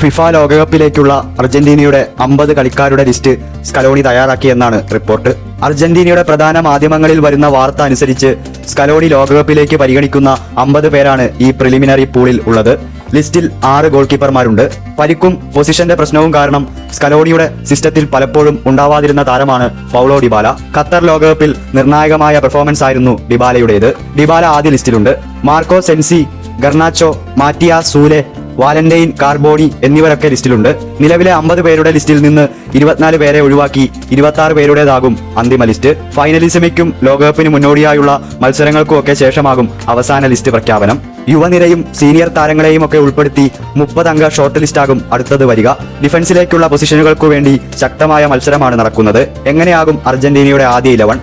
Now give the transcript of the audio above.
FIFA ലോകകപ്പിലേക്കുള്ള അർജന്റീനയുടെ അമ്പത് കളിക്കാരുടെ ലിസ്റ്റ് സ്കലോണി തയ്യാറാക്കിയെന്നാണ് റിപ്പോർട്ട്. അർജന്റീനയുടെ പ്രധാന മാധ്യമങ്ങളിൽ വരുന്ന വാർത്ത അനുസരിച്ച് സ്കലോണി ലോകകപ്പിലേക്ക് പരിഗണിക്കുന്ന അമ്പത് പേരാണ് ഈ പ്രിലിമിനറി പൂളിൽ ഉള്ളത്. ലിസ്റ്റിൽ ആറ് ഗോൾ കീപ്പർമാരുണ്ട് പരിക്കും പൊസിഷന്റെ പ്രശ്നവും കാരണം സ്കലോണിയുടെ സിസ്റ്റത്തിൽ പലപ്പോഴും ഉണ്ടാവാതിരുന്ന താരമാണ് പൗളോ ഡിബാല. ഖത്തർ ലോകകപ്പിൽ നിർണായകമായ പെർഫോമൻസ് ആയിരുന്നു ഡിബാലയുടേത്. ഡിബാല ആദ്യ ലിസ്റ്റിലുണ്ട്. മാർക്കോ സെൻസി ഗർണാച്ചോ മാറ്റിയ സൂലെ വാലന്റൈൻ കാർബോണി എന്നിവരൊക്കെ ലിസ്റ്റിലുണ്ട്. നിലവിലെ അമ്പത് പേരുടെ ലിസ്റ്റിൽ നിന്ന് ഇരുപത്തിനാല് പേരെ ഒഴിവാക്കി ഇരുപത്തി ആറ് പേരുടേതാകും അന്തിമ ലിസ്റ്റ്. ഫൈനലിസമയ്ക്കും ലോകകപ്പിന് മുന്നോടിയായുള്ള മത്സരങ്ങൾക്കും ഒക്കെ ശേഷമാകും അവസാന ലിസ്റ്റ് പ്രഖ്യാപനം. യുവനിരയും സീനിയർ താരങ്ങളെയും ഒക്കെ ഉൾപ്പെടുത്തി മുപ്പത് അംഗ ഷോർട്ട് ലിസ്റ്റാകും അടുത്തത് വരിക. ഡിഫൻസിലേക്കുള്ള പൊസിഷനുകൾക്കു വേണ്ടി ശക്തമായ മത്സരമാണ് നടക്കുന്നത്. എങ്ങനെയാകും അർജന്റീനയുടെ ആദ്യ ഇലവൻ?